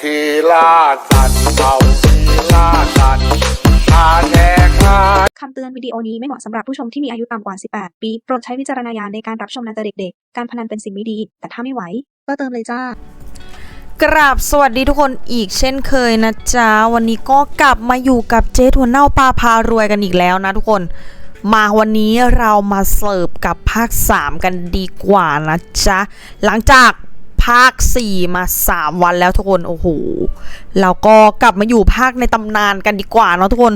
ขี่ล่าสัตว์เอาขี่ล่าสัตว์พาแดกมาคำเตือนวิดีโอนี้ไม่เหมาะสำหรับผู้ชมที่มีอายุต่ำกว่า 18 ปี โปรดใช้วิจารณญาณในการรับชมนะจ๊ะเด็กๆ การพนันเป็นสิ่งไม่ดี แต่ถ้าไม่ไหว ก็เติมเลยจ้ากราบสวัสดีทุกคนอีกเช่นเคยนะจ๊ะ วันนี้ก็กลับมาอยู่กับเจ๊ถั่วเน่าปลาพารวยกันอีกแล้วนะทุกคน มาวันนี้เรามาเสิร์ฟกับภาค 3 กันดีกว่านะจ๊ะ หลังจาก ภาค 4 มา 3 วันแล้วทุกคน โอ้โหเราก็กลับมาอยู่ภาคในตำนานกันดีกว่าเนาะทุกคน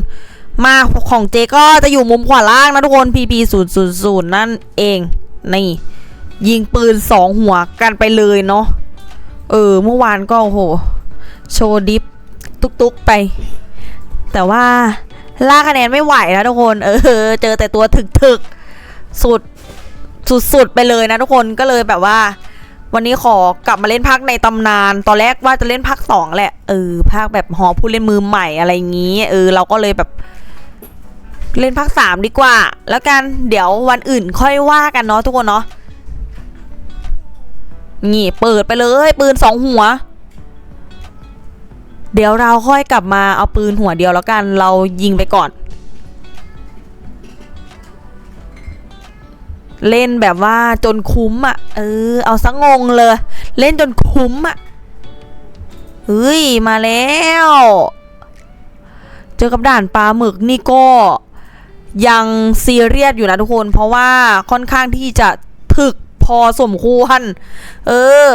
มาของเจก็จะอยู่มุมขวาล่างนะทุกคน PP 0 0 0นั่นเอง นี่ ยิงปืนสองหัวกันไปเลยเนาะ เออ เมื่อวานก็โอ้โห โชว์ดิฟตุกๆไป แต่ว่าล่าคะแนนไม่ไหวนะทุกคน เออ เจอแต่ตัวถึกๆสุดสุดๆไปเลยนะทุกคนก็เลยแบบว่า วันนี้ขอกลับมาเล่นภาคในตำนาน ตอนแรกว่าจะเล่นภาคสองแหละ เออภาคแบบหอผู้เล่นมือใหม่อะไรอย่างงี้ เออ เราก็เลยแบบ เล่นภาคสามดีกว่า แล้วกันเดี๋ยววันอื่นค่อยว่ากันเนาะทุกคนเนาะนี่เปิดไปเลยปืนสองหัว เดี๋ยวเราค่อยกลับมาเอาปืนหัวเดียวแล้วกัน เรายิงไปก่อน เล่นแบบว่าจนคุ้มอะ่ะ เออ เอาสังงงเลย เล่นจนคุ้มอะ่ะเฮ้ย มาแล้ว เจอกับด่านปลาหมึกนี่ก็ยังซีเรียสอยู่นะทุกคน เพราะว่าค่อนข้างที่จะถึกพอสมควร เออ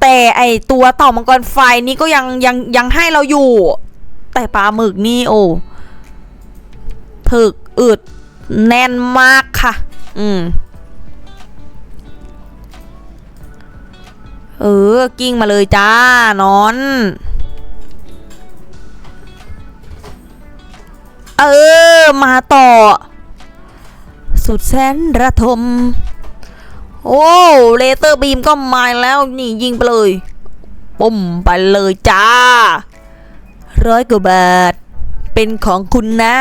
แต่ไอตัวเต่ามังกรไฟนี่ก็ยังยังยังให้เราอยู่ แต่ปลาหมึกนี่โอ้ถึกอึดแน่นมากค่ะ อืม เออ กิ้งมาเลยจ้า นอน เออ มาต่อ สุดแสนระทม โอ้เลเตอร์บีมก็มาแล้วนี่ยิงไปเลยปุ่มไปเลยจ้า ร้อยกว่าบาท เป็นของคุณนะ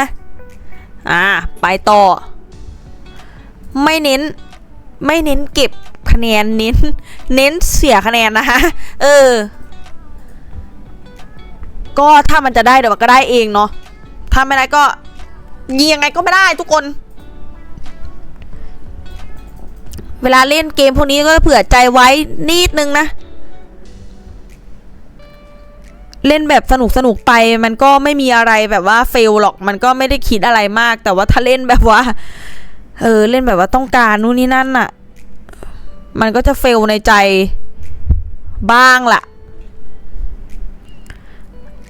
อ่า ไปต่อ ไม่เน้นไม่เน้นเก็บคะแนนเน้น เน้นเสียคะแนนนะคะเออ ก็ถ้ามันจะได้เดี๋ยวมันก็ได้เองเนาะถ้าไม่ได้ก็ยิงยังไงก็ไม่ได้ทุกคน เวลาเล่นเกมพวกนี้ก็เผื่อใจไว้นิดนึงนะ เล่นแบบสนุกสนุกไปมันก็ไม่มีอะไรแบบว่าเฟลหรอก มันก็ไม่ได้คิดอะไรมาก แต่ว่าถ้าเล่นแบบว่า เออ เล่นแบบว่าต้องการนู่นนี่นั่นน่ะมันก็จะเฟลในใจบ้างล่ะ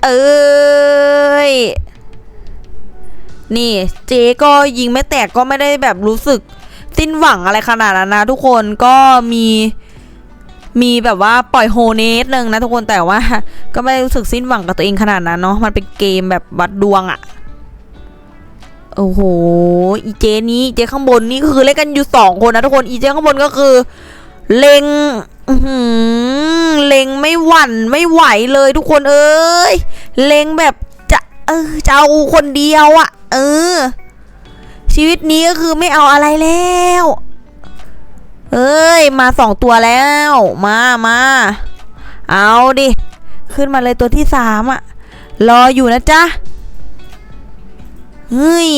เอ้ย นี่เจ๊ก็ยิงไม่แตกก็ไม่ได้แบบรู้สึกสิ้นหวังอะไรขนาดนั้นนะทุกคนก็มีมีแบบว่าปล่อยโฮเนสหนึ่งนะทุกคนแต่ว่า ก็ไม่ได้รู้สึกสิ้นหวังกับตัวเองขนาดนั้นเนาะมันเป็นเกมแบบวัดดวงอะ โอ้โห อีเจนี้เจข้างบนนี่ก็คือเล่นกันอยู่สองคนนะทุกคน อีเจข้างบนก็คือ เล็งเล็งไม่หวั่นไม่ไหวเลยทุกคนเอ้ย เล็งแบบจะเออจะเอาคนเดียวอะเออ ชีวิตนี้ก็คือไม่เอาอะไรแล้ว เอ้ย มาสองตัวแล้ว มามา เอาดิ ขึ้นมาเลยตัวที่สามอะรออยู่นะจ๊ะ เฮ้ย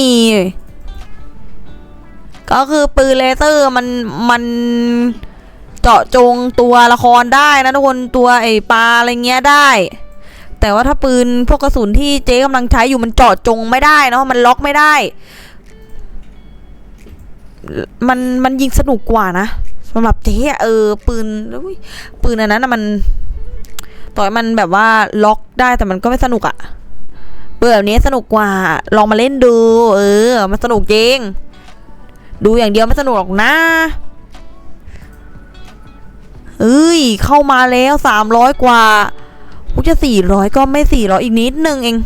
ก็คือปืนเลเซอร์มันมันเจาะจงตัวละครได้นะทุกคนตัวไอ้ปลาอะไรเงี้ยได้ แต่ว่าถ้าปืนพวกกระสุนที่เจ๊กำลังใช้อยู่มันเจาะจงไม่ได้เนาะมันล็อกไม่ได้ มันมันยิงสนุกกว่านะสำหรับเจ๊เออ ปืนปืนอันนั้นนะมัน ต่อยมันแบบว่าล็อกได้แต่มันก็ไม่สนุกอะ เปืนแบบนี้สนุกกว่า ลองมาเล่นดู เออ มันสนุกจริง ดูอย่างเดียวไม่สนุกหรอกนะเอ้ย เข้ามาแล้วสามร้อยกว่ากูจะสี่ร้อยก็ไม่สี่ร้อยอีกนิดนึงเอง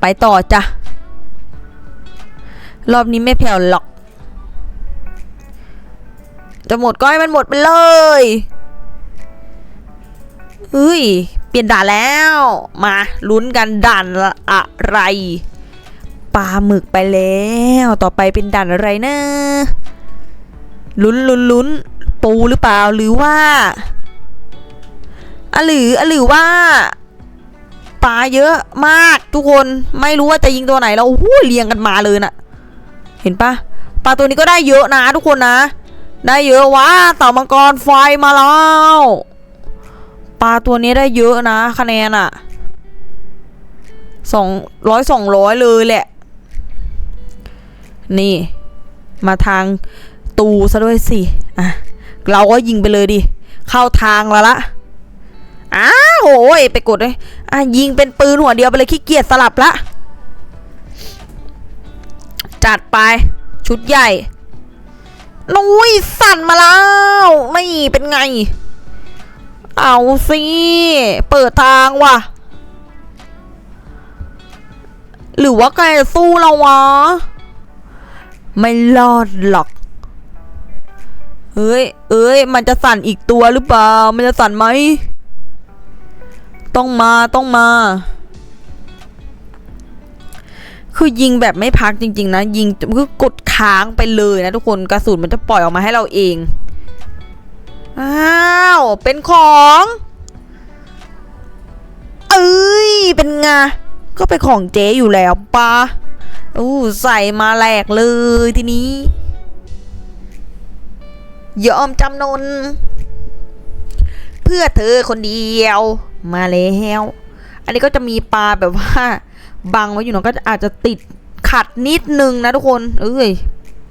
ไปต่อจ้ะ รอบนี้ไม่แผ่วหรอก จะหมดก็ให้มันหมดไปเลยเฮ้ย ปลี่ยนด่านแล้ว มาลุ้นกันด่านอะไรปลาหมึกไปแล้ว ต่อไปเป็นด่านอะไรนะลุ้นลุ้นลุ้นปูหรือเปล่าหรือว่าอะหรืออะหรือว่าปลาเยอะมากทุกคนไม่รู้ว่าจะยิงตัวไหนแล้วโอ้โหเรียงกันมาเลยน่ะ เห็นปะปลาตัวนี้ก็ได้เยอะนะทุกคนนะ ได้เยอะว้าเต่ามังกรไฟมาแล้ว ปลาตัวนี้ได้เยอะนะคะแนนอะสองร้อยสองร้อยเลยแหละ นี่ มาทางตูซะด้วยสิ อะ เราก็ยิงไปเลยดิ เข้าทางแล้วละอ้าวโอ้ยไปกดเลยอะยิงเป็นปืนหัวเดียวไปเลยขี้เกียจสลับละ จัดไป ชุดใหญ่นุ้ยสั่นมาแล้วนี่เป็นไง เอาสิเปิดทางว่ะ หรือว่าแกสู้เราวะ ไม่รอดหรอกเฮ้ย เอ้ย มันจะสั่นอีกตัวหรือเปล่า มันจะสั่นไหม ต้องมาต้องมา คือยิงแบบไม่พักจริง ๆ นะ ยิงคือกดค้างไปเลยนะทุกคน กระสุนมันจะปล่อยออกมาให้เราเอง อ้าว เป็นของ เอ้ย เป็นไง ก็เป็นของเจ๊อยู่แล้วปะอู้ใส่มาแหลกเลยทีนี้ ยอมจำนน เพื่อเธอคนเดียว มาแล้ว อันนี้ก็จะมีปลาแบบว่าบังไว้อยู่เนอะก็อาจจะติดขัดนิดนึงนะทุกคน เอ้ย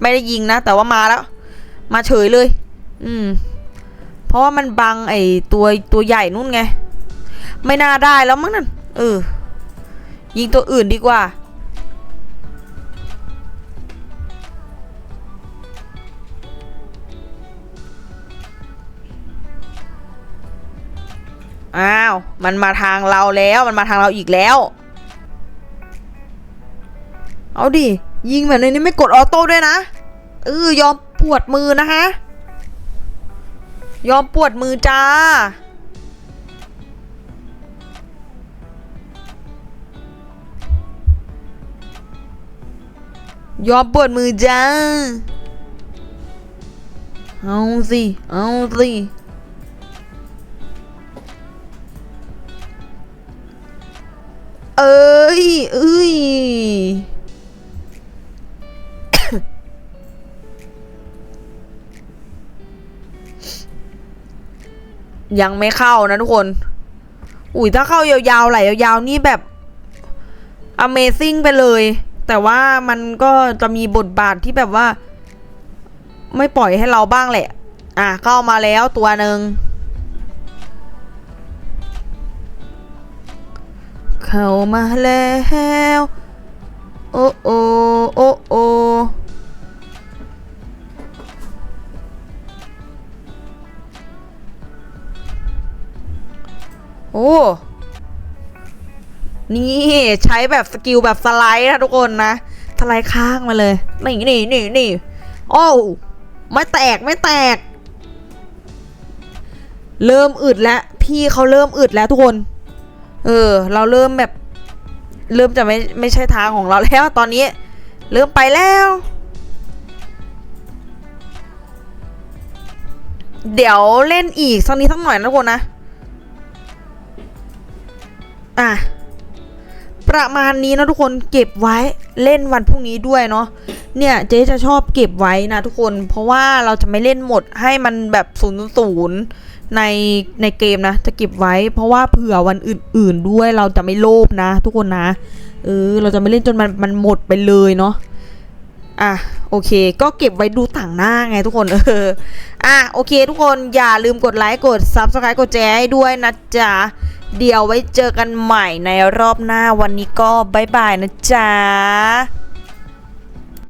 ไม่ได้ยิงนะ แต่ว่ามาแล้ว มาเฉยเลย อืม เพราะว่ามันบังไอ้ตัวตัวใหญ่นู่นไง ไม่น่าได้แล้วมั้งนั่นเออ ยิงตัวอื่นดีกว่า อ้าว มันมาทางเราแล้ว มันมาทางเราอีกแล้ว เอาดิ ยิงแบบนี้ไม่กดออโต้ด้วยนะ เออ ยอมปวดมือนะคะ ยอมปวดมือจ้า ยอมปวดมือจ้า เอาสิ เอาสิเอ้ยเอ้ย ยังไม่เข้านะทุกคน อุ้ยถ้าเข้ายาวๆไหลยาวๆนี่แบบ Amazing ไปเลย แต่ว่ามันก็จะมีบทบาทที่แบบว่า ไม่ปล่อยให้เราบ้างแหละ อะเข้ามาแล้วตัวหนึ่งเข้ามาแล้ว โอ้โอโอ้โอ โอ้ นี่ใช้แบบสกิลแบบสไลด์นะทุกคนนะสไลด์ข้างมาเลย นี่นี่นี่นี่โอ้ไม่แตกไม่แตก เริ่มอึดแล้ว พี่เขาเริ่มอึดแล้วทุกคน เออ เราเริ่มแบบ เริ่มจะไม่ไม่ใช่ทางของเราแล้วตอนนี้ เริ่มไปแล้วเดี๋ยวเล่นอีกสักนิดสักหน่อยนะทุกคนนะ อะประมาณนี้นะทุกคนเก็บไว้เล่นวันพรุ่งนี้ด้วยเนาะเนี่ยเจ๊จะชอบเก็บไว้นะทุกคนเพราะว่าเราจะไม่เล่นหมดให้มันแบบศูนย์ศูนย์ในในเกมนะ จะเก็บไว้ เพราะว่าเผื่อวันอื่น ๆ ด้วยเราจะไม่โลภนะ ทุกคนนะเออเราจะไม่เล่นจนมันมันหมดไปเลยเนาะอะโอเค ก็เก็บไว้ดูต่างหน้าไงทุกคนเอออะโอเค ทุกคนอย่าลืมกดไลค์กด Subscribe กดแชร์ให้ด้วยนะจ๊ะ เดี๋ยวไว้เจอกันใหม่ในรอบหน้าวันนี้ก็บายบายนะจ๊ะ